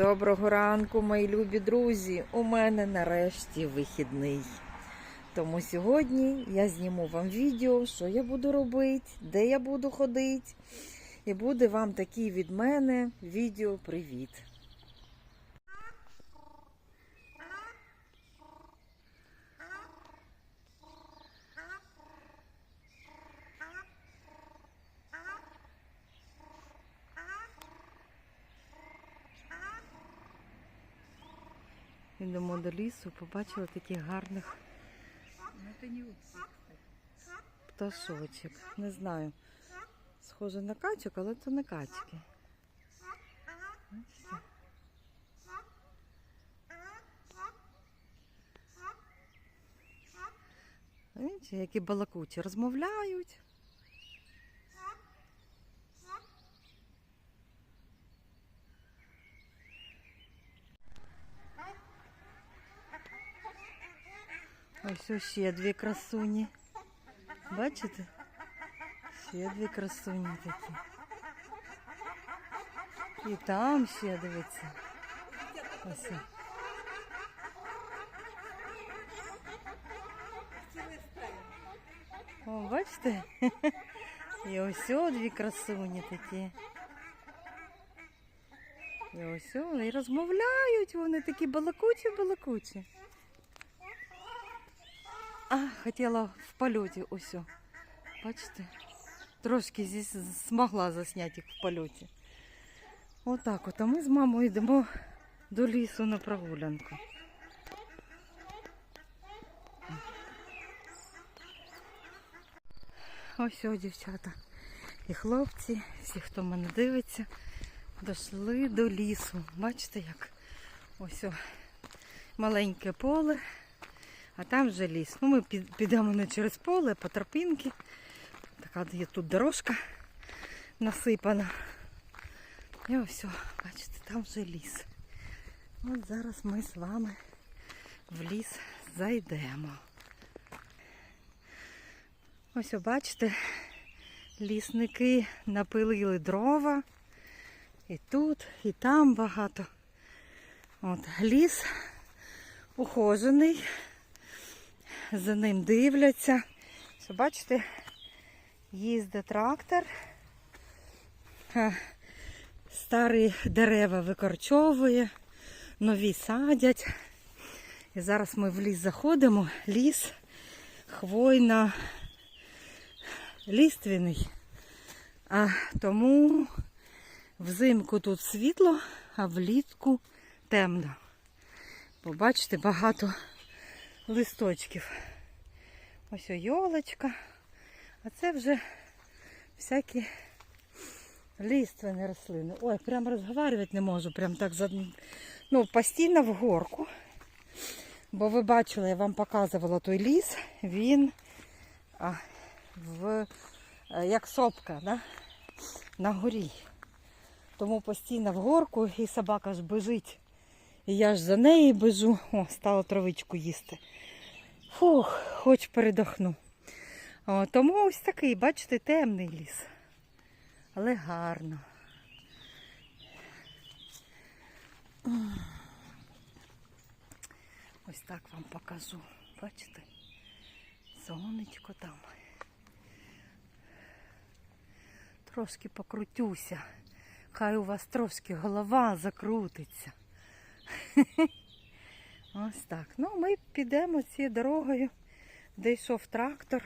Доброго ранку, мої любі друзі. У мене нарешті вихідний. Тому сьогодні я зніму вам відео, що я буду робити, де я буду ходити. І буде вам такий від мене відео Йдемо до лісу, побачила таких гарних пташочок. Не знаю. Схоже на качок, але це не качки. Бачите, які балакучі розмовляють. Ось ще дві красуні. Бачите? Ще дві красуні такі. І там ще дивіться. Ось. О, бачите? І ось дві красуні такі. І ось і розмовляють вони такі балакучі-балакучі. А, хотіла в польоті ось. Бачите? Трошки здесь змогла засняти їх в польоті. Отак от. А ми з мамою йдемо до лісу на прогулянку. Ось о, дівчата і хлопці, всі, хто мене дивиться, дійшли до лісу. Бачите, як ось о, маленьке поле, а там вже ліс. Ну, ми підемо не через поле, по тропинці. Така є тут дорожка насипана. І ось, бачите, там вже ліс. От зараз ми з вами в ліс зайдемо. Ось, бачите, лісники напилили дрова. І тут, і там багато. От, ліс ухожений. За ним дивляться. Що бачите, їздить трактор. Старі дерева викорчовує, нові садять. І зараз ми в ліс заходимо. Ліс хвойно ліственний. А тому взимку тут світло, а влітку темно. Побачите, багато листочків. Ось йолочка. А це вже всякі лиственні рослини. Ой, прям розговорювати не можу. Прям так за... ну, постійно в горку. Бо ви бачили, я вам показувала той ліс, він а, в, е, як сопка да? на горі. Тому постійно в горку і собака ж бежить. І я ж за нею бежу. О, стала травичку їсти. Фух, хоч передохну. О, тому ось такий, бачите, темний ліс. Але гарно. Ось так вам покажу. Бачите? Сонечко там. Трошки покрутюся. Хай у вас трошки голова закрутиться. Ось так. Ну, ми підемо цією дорогою, де йшов трактор.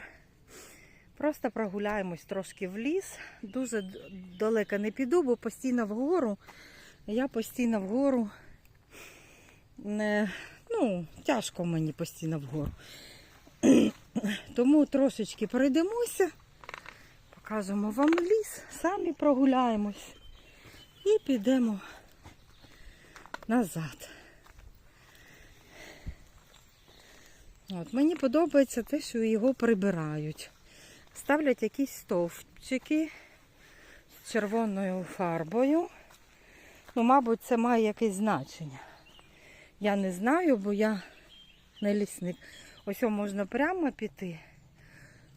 Просто прогуляємось трошки в ліс. Дуже далеко не піду, бо постійно вгору. Я постійно вгору. Не, ну, тяжко мені постійно вгору. Тому трошечки пройдемося, покажемо вам ліс, самі прогуляємось і підемо назад. От, мені подобається те, що його прибирають. Ставлять якісь стовпчики з червоною фарбою. Ну, мабуть, це має якесь значення. Я не знаю, бо я не лісник. Ось можна прямо піти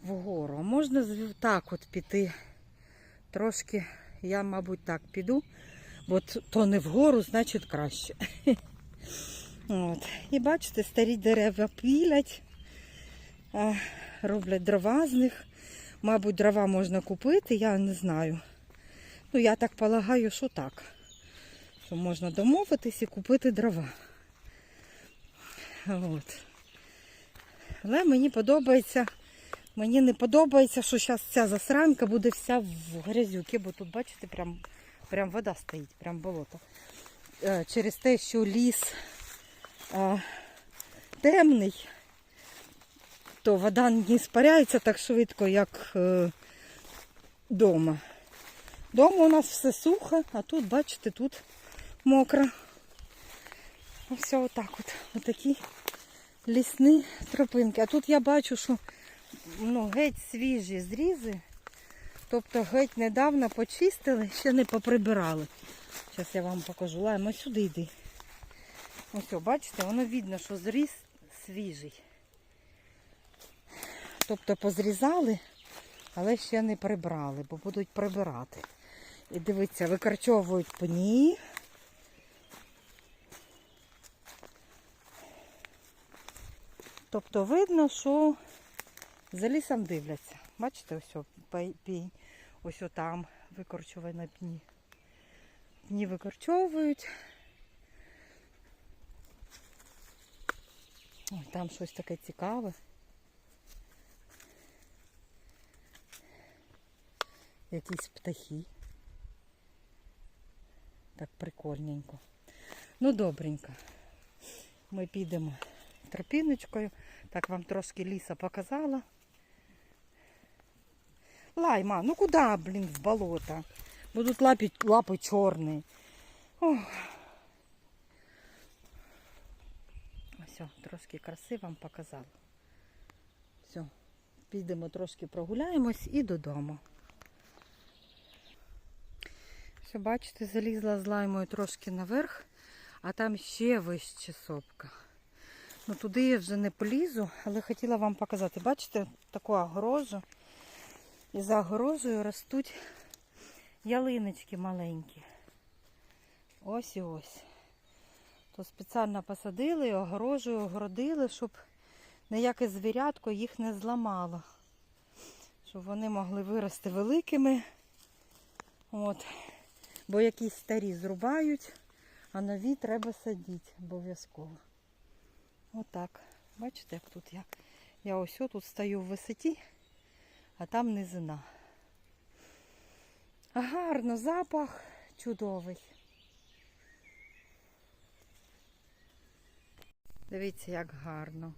вгору. а Можна так от піти. Трошки, я, мабуть, так піду. Бо то не вгору, значить краще. От. І бачите, старі дерева пілять, роблять дрова з них. Мабуть, дрова можна купити, я не знаю. Ну, я так полагаю, що так. Що можна домовитись і купити дрова. От. Але мені подобається, мені не подобається, що зараз ця засранка буде вся в грязюки, бо тут, бачите, прям, прям вода стоїть, прям болото. Е, Через те, що ліс е, темний, то вода не спаряється так швидко, як е, дома. У нас все сухо, а тут, бачите, тут мокро. Ось отак от. Отакі лісні тропинки. А тут я бачу, що ну, геть свіжі зрізи. Тобто геть недавно почистили, ще не поприбирали. Зараз я вам покажу. Лайма, сюди йди. Ось, бачите, воно видно, що зріз свіжий. Тобто позрізали, але ще не прибрали, бо будуть прибирати. І дивіться, викорчовують пні. Тобто видно, що за лісом дивляться. Бачите, ось пінь, ось там викорчована пні. Пні викорчовують. Ой, там щось таке цікаве. Якісь птахи. Так прикольненько. Ну, добренько. Ми підемо тропіночкою. Так вам трошки ліса показала. Лайма, ну куди, блін, в болото? Будуть лапи, чорні. Ох. Ось, трошки краси вам показала. Все, підемо трошки прогуляємось і додому. Все, бачите, залізла з лаймою трошки наверх, а там ще вище сопка. Ну туди я вже не полізу, але хотіла вам показати. Бачите, таку огорожу. І за огорожею ростуть ялиночки маленькі. Ось і ось. То спеціально посадили, огорожею огородили, щоб ніяке звірятко їх не зламало. Щоб вони могли вирости великими. От. Бо якісь старі зрубають, а нові треба садити обов'язково. Отак. Бачите, як тут я. Я ось тут стою в висоті, а там низина. Гарно, запах чудовий. Дивіться, як гарно.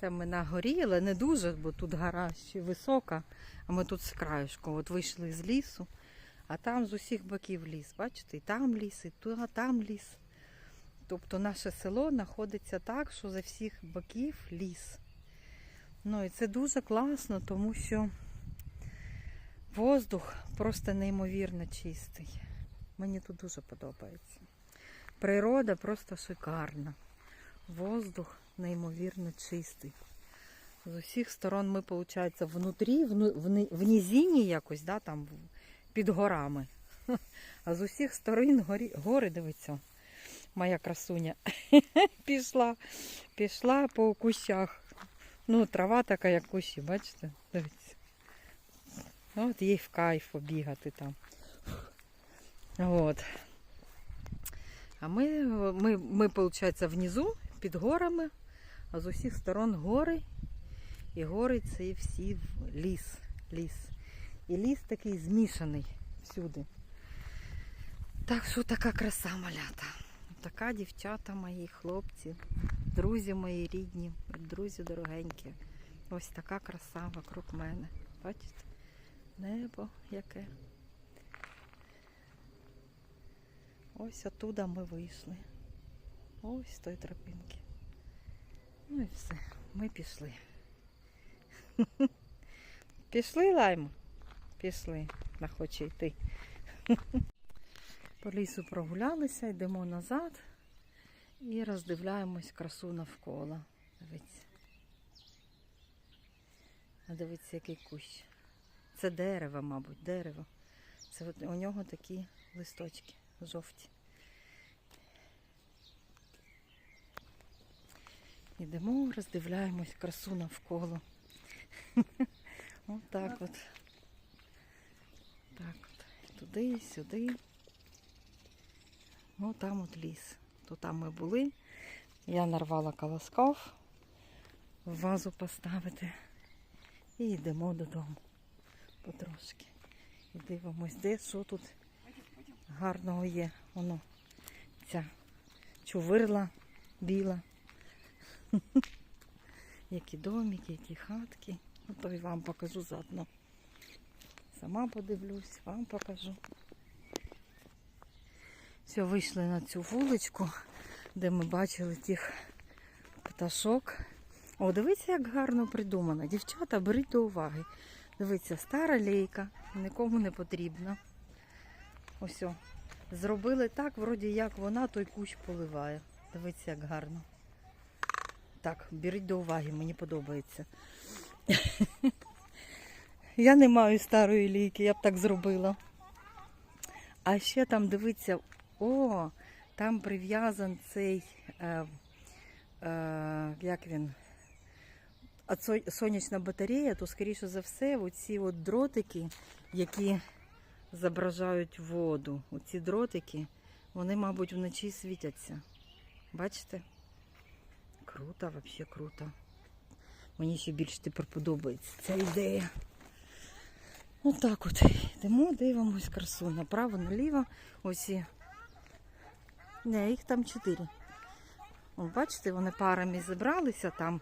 Це ми на горі, але не дуже, бо тут гора ще висока, а ми тут з краєшку. От вийшли з лісу, а там з усіх боків ліс. Бачите, і там ліс, і там ліс. Тобто наше село знаходиться так, що за всіх боків ліс. Ну і це дуже класно, тому що воздух просто неймовірно чистий. Мені тут дуже подобається. Природа просто шикарна. Воздух неймовірно чистий. З усіх сторон ми, виходить, внутрі, вну- в низині якось, да, там під горами. А з усіх сторон горі, гори, дивіться, моя красуня пішла, пішла по кущах. Ну, трава така, як кущі, бачите? Дивіться. От їй в кайф бігати там. От. А ми, ми, ми, виходить, внизу, під горами, а з усіх сторон гори. І гори це всі ліс. ліс. І ліс такий змішаний всюди. Так що така краса малята. Така дівчата мої, хлопці, друзі мої рідні, друзі дорогенькі. Ось така краса вокруг мене. Бачите? Небо яке. Ось оттуда ми вийшли. Ось з тої тропинки. Ну і все. Ми пішли. Пішли, лаймо? Пішли. Не хоче йти. По лісу прогулялися, йдемо назад і роздивляємось красу навколо. Дивіться. Дивіться, який кущ. Це дерево, мабуть, дерево. Це от у нього такі листочки. жовті. Ідемо, роздивляємось красу навколо. Отак от. Так от. Туди, сюди. Ну там от ліс. То там ми були. Я нарвала колосков в вазу поставити. І йдемо додому потрошки. І дивимось, де що тут гарного є. Воно ця чувирла біла. Які домики, які хатки. Ну, то і вам покажу заодно. Сама подивлюсь, вам покажу. Все, вийшли на цю вуличку, де ми бачили тих пташок. О, дивіться, як гарно придумано. Дівчата, беріть до уваги. Дивіться, стара лейка, нікому не потрібна. Ось. о. Зробили так, вроді як вона той кущ поливає. Дивіться, як гарно. Так, беріть до уваги, мені подобається. Я не маю старої лійки, я б так зробила. А ще там дивиться, о, там прив'язан цей, е, е, як він, а сонячна батарея, то скоріше за все, оці от дротики, які зображають воду, оці дротики, вони, мабуть, вночі світяться. Бачите? Круто, взагалі круто. Мені ще більше тепер подобається ця ідея. Отак от. Йдемо, дивимось красу. Направо, наліво. Ось. Не, їх там чотири. Бачите, вони парами зібралися там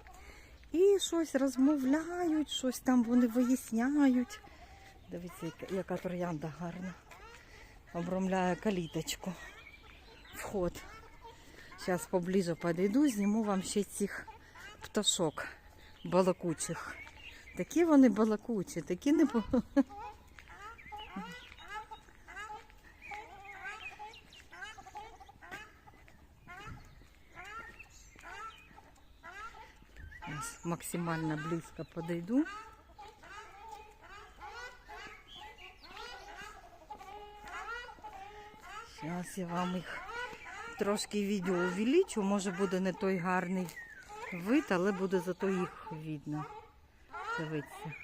і щось розмовляють, щось там вони виясняють. Дивіться, яка- троянда гарна. Обромляє каліточку. Вход. Зараз поближе подойду, зніму вам ще цих пташок балакучих. Такі вони балакучі, такі не по- Ось максимально близько подойду. Зараз я вам їх трошки відео увеличу. Може буде не той гарний вид, але буде зато їх видно. Дивіться.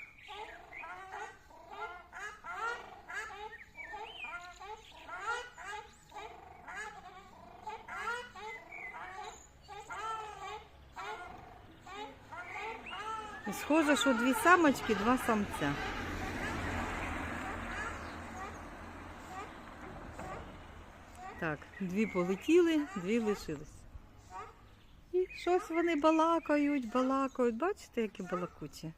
Схоже, що дві самочки, два самця. Так, дві полетіли, дві лишились. І щось вони балакають, балакають. Бачите, які балакучі.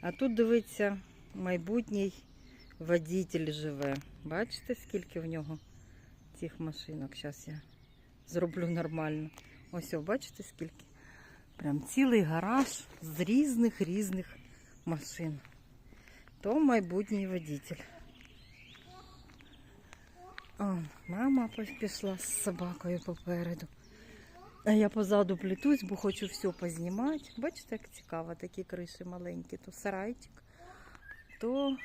А тут дивиться майбутній водитель живе. Бачите, скільки в нього цих машинок? Зараз я зроблю нормально. Ось, бачите, скільки? Прям цілий гараж з різних різних машин. То майбутній водитель. О, мама пішла з собакою попереду. А я позаду плетусь, бо хочу все познімати. Бачите, як цікаво, такі криші маленькі. То сарайчик, то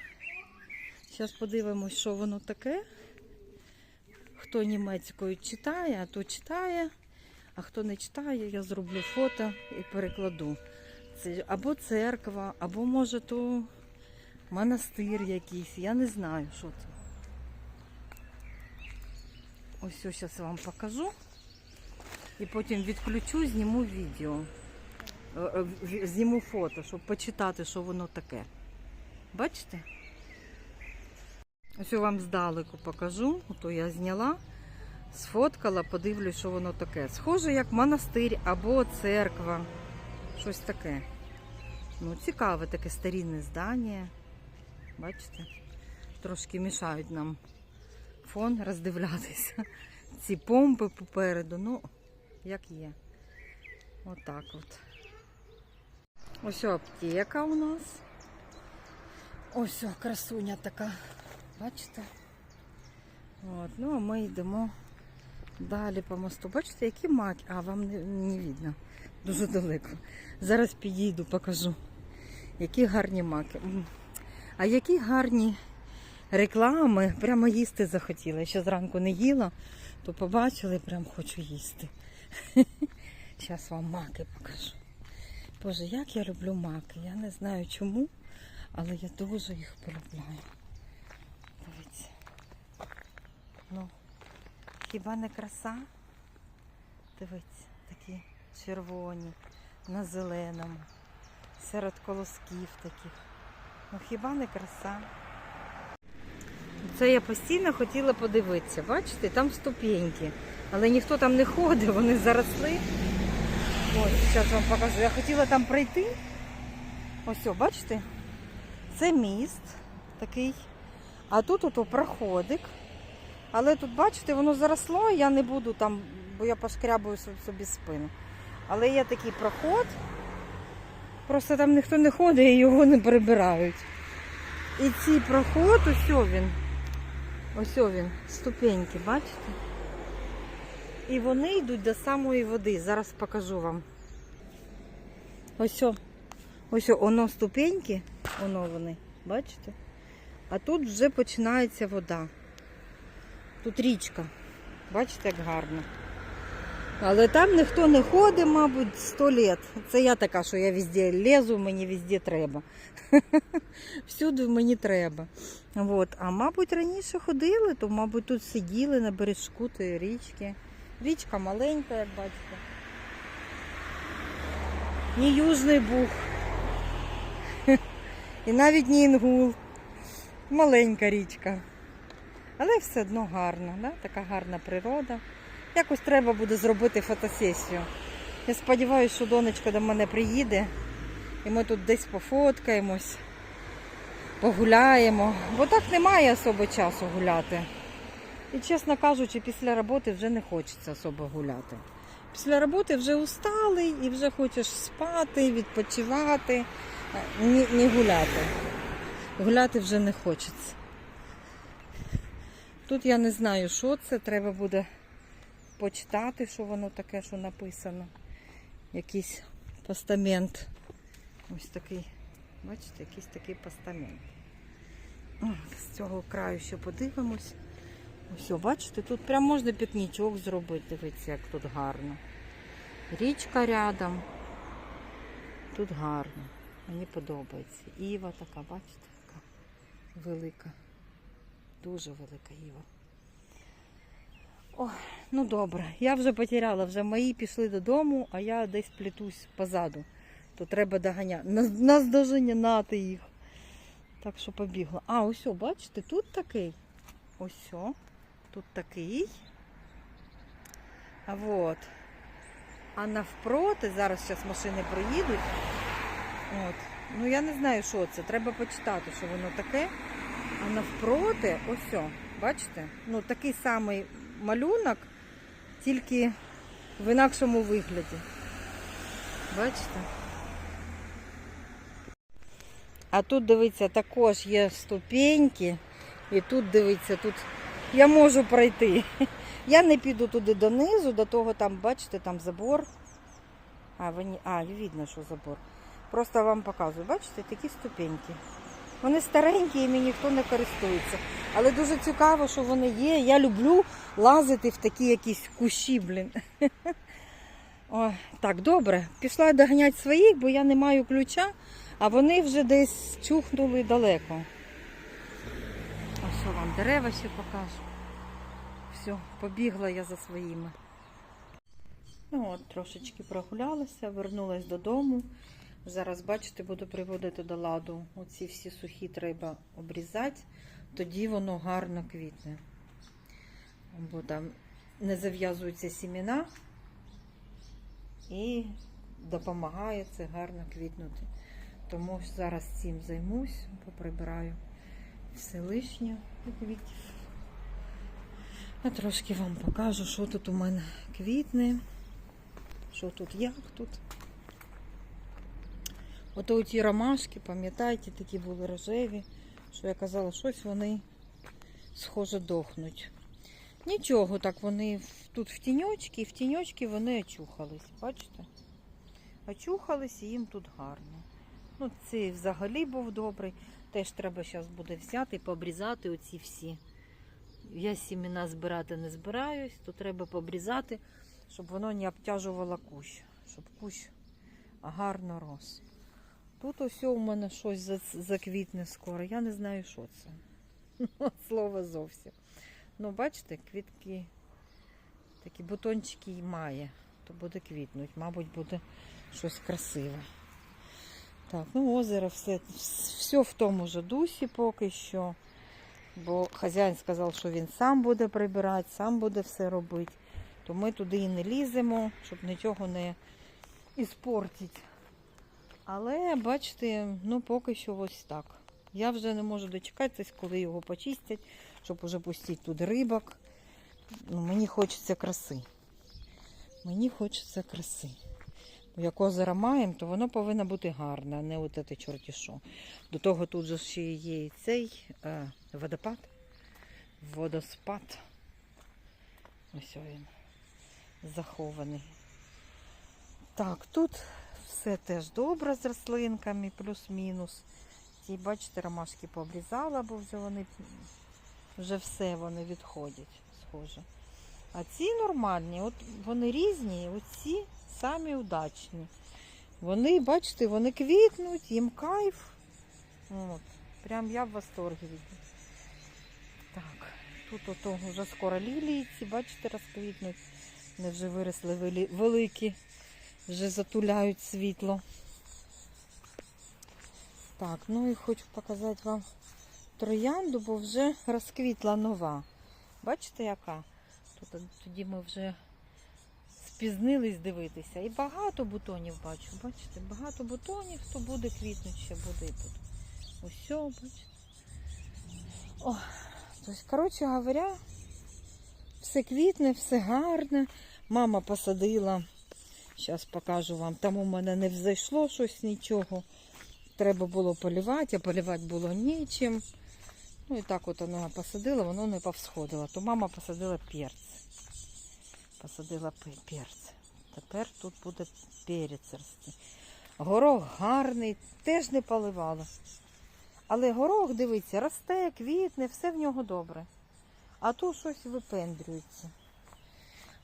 зараз подивимось, що воно таке. Хто німецькою читає, а то читає. А хто не читає, я зроблю фото і перекладу. Це або церква, або може то монастир якийсь. Я не знаю, що це. Ось зараз вам покажу. І потім відключу, зніму відео. Е, е, Зніму фото, щоб почитати, що воно таке. Бачите? Ось я вам здалеку покажу. Ото я зняла, сфоткала, подивлюсь, що воно таке. Схоже, як монастир або церква. Щось таке. Ну, цікаве таке старінне здання. Бачите? Трошки мішають нам фон роздивлятися. Ці помпи попереду, ну, як є. Отак от. Ось аптека у нас. Ось красуня така. Бачите? От, ну а ми йдемо далі по мосту. Бачите, які маки. А, вам не, не видно. Дуже далеко. Зараз підійду, покажу. Які гарні маки. А які гарні реклами, прямо їсти захотіла. Я ще зранку не їла, то побачила і прям хочу їсти. Зараз вам маки покажу. Боже, як я люблю маки. Я не знаю чому, але я дуже їх полюбляю. Дивіться. Ну, хіба не краса? Дивіться, такі червоні, на зеленому, серед колосків таких. Ну хіба не краса? Це я постійно хотіла подивитися. Бачите, там ступеньки. Але ніхто там не ходить, вони заросли. Ось, зараз вам покажу. Я хотіла там пройти. Ось, о, бачите? Це міст такий. А тут ото проходик. Але тут, бачите, воно заросло, я не буду там, бо я пошкрябую собі спину. Але є такий проход. Просто там ніхто не ходить і його не прибирають. І цей проход, ось він. Ось він, ступеньки, бачите? І вони йдуть до самої води. Зараз покажу вам. Ось. Ось воно ступеньки, воно вони, бачите? А тут вже починається вода. Тут річка. Бачите, як гарно. Але там ніхто не ходить, мабуть, сто літ. Це я така, що я везде лезу, мені везде треба. Всюди мені треба. От. А мабуть, раніше ходили, то, мабуть, тут сиділи на бережку тої річки. Річка маленька, як бачите. Ні Южний Буг. І навіть не Інгул. Маленька річка. Але все одно гарно, да? така гарна природа. Якось треба буде зробити фотосесію. Я сподіваюся, що донечка до мене приїде і ми тут десь пофоткаємось, погуляємо. Бо так немає особо часу гуляти. І чесно кажучи, після роботи вже не хочеться особо гуляти. Після роботи вже усталий і вже хочеш спати, відпочивати, не, не гуляти. Гуляти вже не хочеться. Тут я не знаю, що це. Треба буде почитати, що воно таке, що написано. Якийсь постамент. Ось такий, бачите, якийсь такий постамент. З цього краю ще подивимось. Ось, бачите, тут прям можна пікнічок зробити. Дивіться, як тут гарно. Річка рядом. Тут гарно. Мені подобається. Іва така, бачите, така велика. Дуже велика Іва. Ой, ну добре. Я вже потеряла, вже мої пішли додому, а я десь плетусь позаду. То треба доганяти. Нас Наздоженяти їх. Так що побігла. А, ось, о, бачите, тут такий. Ось, тут такий. А вот. А навпроти, зараз зараз машини проїдуть. От. Ну я не знаю, що це. Треба почитати, що воно таке. А навпроти, ось, бачите? Ну, такий самий малюнок, тільки в інакшому вигляді. Бачите? А тут, дивіться, також є ступеньки. І тут, дивіться, тут я можу пройти. Я не піду туди донизу, до того там, бачите, там забор. А, ви а, видно, що забор. Просто вам показую, бачите, такі ступеньки. Вони старенькі, іми ніхто не користується. Але дуже цікаво, що вони є. Я люблю лазити в такі якісь кущі, блін. Ой, так, добре. Пішла доганяти своїх, бо я не маю ключа, а вони вже десь чухнули далеко. А що вам дерева ще покажу? Все, побігла я за своїми. Ну от, трошечки прогулялася, вернулась додому. Зараз, бачите, буду приводити до ладу. Оці всі сухі треба обрізати, тоді воно гарно квітне. Бо там не зав'язуються сіміна і допомагає це гарно квітнути. Тому зараз цим займусь, поприбираю все лишнє квітів. А трошки вам покажу, що тут у мене квітне, що тут, як тут. Ото ті ромашки, пам'ятаєте, такі були рожеві, що я казала, щось вони схоже дохнуть. Нічого, так вони тут в тіньочки, і в тіньочки вони очухались, бачите? Очухались і їм тут гарно. Ну, цей взагалі був добрий. Теж треба зараз буде взяти і пообрізати оці всі. Я сімена збирати не збираюсь, то треба пообрізати, щоб воно не обтяжувало кущ, щоб кущ гарно рос. Тут ось у мене щось заквітне скоро. Я не знаю, що це. Слово зовсім. Ну, бачите, квітки, такі бутончики й має, то буде квітнуть. Мабуть, буде щось красиве. Так, ну озеро все, все в тому же дусі поки що. Бо хазяїн сказав, що він сам буде прибирати, сам буде все робити. То ми туди і не ліземо, щоб нічого не іспортити. Але бачите, ну поки що ось так. Я вже не можу дочекатись, коли його почистять, щоб уже пустити туди рибок. Ну, мені хочеться краси. Мені хочеться краси. Як озеро маємо, то воно повинно бути гарне, а не от це чорті що. До того тут же ще є і цей е, водопад. Водоспад. Ось він захований. Так, тут все теж добре з рослинками, плюс-мінус. Ці, бачите, ромашки пообрізала, бо вже вони вже все вони відходять, схоже. А ці нормальні, от вони різні, оці самі удачні. Вони, бачите, вони квітнуть, їм кайф. От. Прям я в восторгі від. Так, тут ото вже скоро лілії ці, бачите, розквітнуть. Вони вже виросли великі, вже затуляють світло. Так, ну і хочу показати вам троянду, бо вже розквітла нова. Бачите, яка? Тут тоді ми вже спізнились дивитися. І багато бутонів бачу. Бачите, багато бутонів, то буде квітнуть, ще буде буде. Ось, бачите. О, тобто, коротше говоря, все квітне, все гарне. Мама посадила. Зараз покажу вам. Там у мене не взайшло щось нічого. Треба було полівати, а полівати було нічим. Ну і так от вона посадила, воно не повсходило. То мама посадила перці. Посадила пе- перці. Тепер тут буде перець рости. Горох гарний, теж не поливала. Але горох, дивіться, росте, квітне, все в нього добре. А тут щось випендрюється.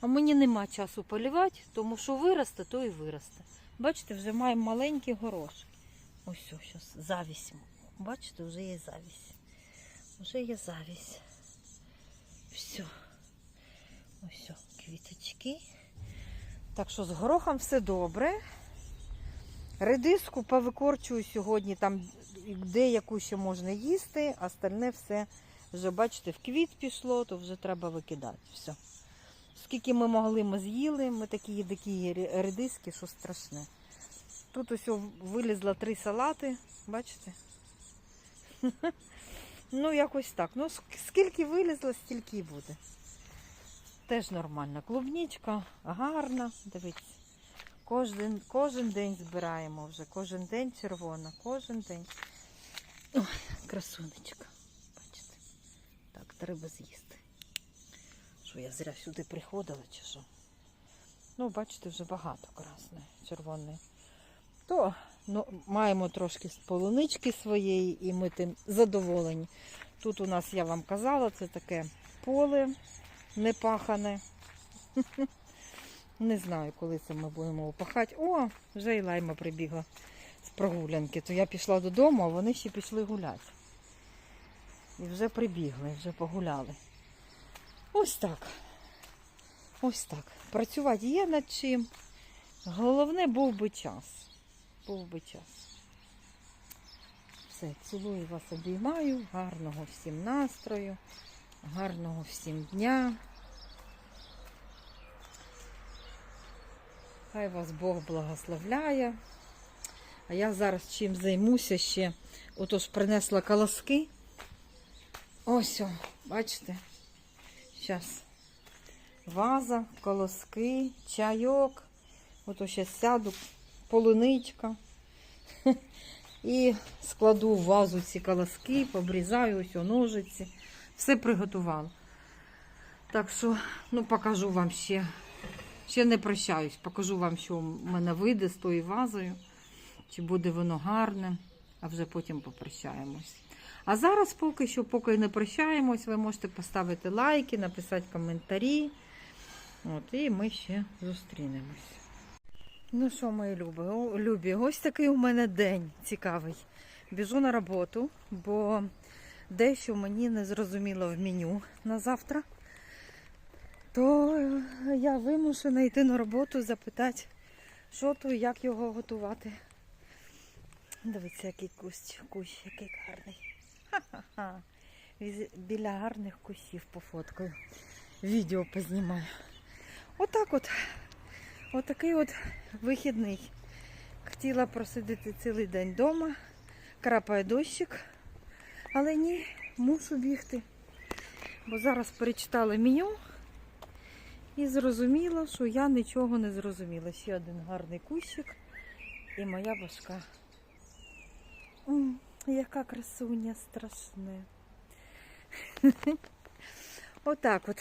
А мені нема часу полівати, тому що виросте, то і виросте. Бачите, вже маємо маленький горошок. Ось зараз завість. Бачите, вже є завість. Вже є завість. Все. Ось, квіточки. Так що з горохом все добре. Редиску повикорчую сьогодні, там деяку ще можна їсти, остальне все вже, бачите, в квіт пішло, то вже треба викидати. Все. Скільки ми могли, ми з'їли. Ми такі такі редиски, що страшне. Тут ось вилізло три салати, бачите? Ну, якось так. Ну, скільки вилізло, стільки і буде. Теж нормально. Клубнічка гарна, дивіться. Кожен, кожен день збираємо вже, кожен день червона, кожен день. Ой, красунечка. Бачите? Так, треба з'їсти. Що я зря сюди приходила чи що? Ну, бачите, вже багато красної, червоної. То ну, маємо трошки полунички своєї і ми тим задоволені. Тут у нас, я вам казала, це таке поле непахане. Не знаю, коли це ми будемо опахати. О, вже і лайма прибігла з прогулянки. То я пішла додому, а вони ще пішли гуляти. І вже прибігли, вже погуляли. Ось так. Ось так. Працювати є над чим. Головне був би час. Був би час. Все, цілую вас, обіймаю. Гарного всім настрою, гарного всім дня. Хай вас Бог благословляє. А я зараз чим займуся ще. Отож принесла колоски. Ось, бачите? Зараз ваза, колоски, чайок. Ото ще сяду, полуничка. І складу в вазу ці колоски, побрізаю ось ножиці. Все приготувала. Так що, ну, покажу вам ще. Ще не прощаюсь. Покажу вам, що в мене вийде з тою вазою. Чи буде воно гарне. а вже потім попрощаємось. А зараз поки що, поки не прощаємось, ви можете поставити лайки, написати коментарі. От, і ми ще зустрінемось. Ну що, мої любі, любі, ось такий у мене день цікавий. Біжу на роботу, бо дещо мені не зрозуміло в меню на завтра. То е, я вимушена йти на роботу, запитати, що то як його готувати. Дивіться, який кущ, кущ, який гарний. Ха-ха-ха. Біля гарних кущів пофоткаю. Відео познімаю. Отак от. Отакий от вихідний. Хотіла просидіти цілий день вдома. Крапає дощик. Але ні, мушу бігти. Бо зараз перечитала меню і зрозуміла, що я нічого не зрозуміла. Ще один гарний кущик і моя башка. Яка красуня страшне. Отак от.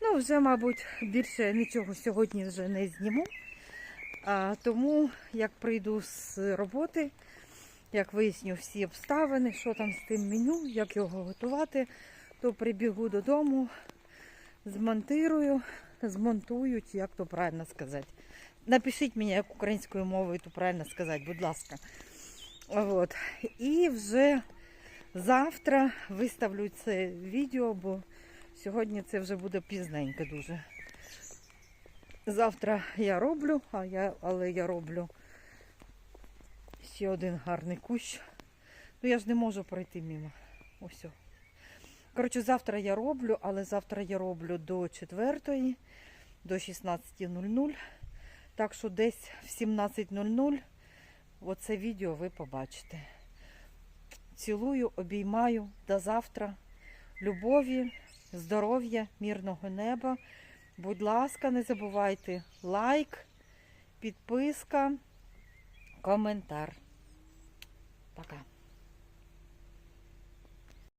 Ну, вже, мабуть, більше нічого сьогодні вже не зніму. А, тому, як прийду з роботи, як виясню всі обставини, що там з тим меню, як його готувати, то прибігу додому, змонтирую, змонтую, як то правильно сказати. Напишіть мені, як українською мовою то правильно сказати, будь ласка. От. І вже завтра виставлю це відео, бо сьогодні це вже буде пізненько дуже. Завтра я роблю, а я, але я роблю ще один гарний кущ. Ну я ж не можу пройти мимо. Ось. Коротше, завтра я роблю, але завтра я роблю до 4, до 16.00. Так що десь в 17.00 оце відео ви побачите. Цілую, обіймаю до завтра. Любові, здоров'я, мирного неба. Будь ласка, не забувайте лайк, підписка, коментар.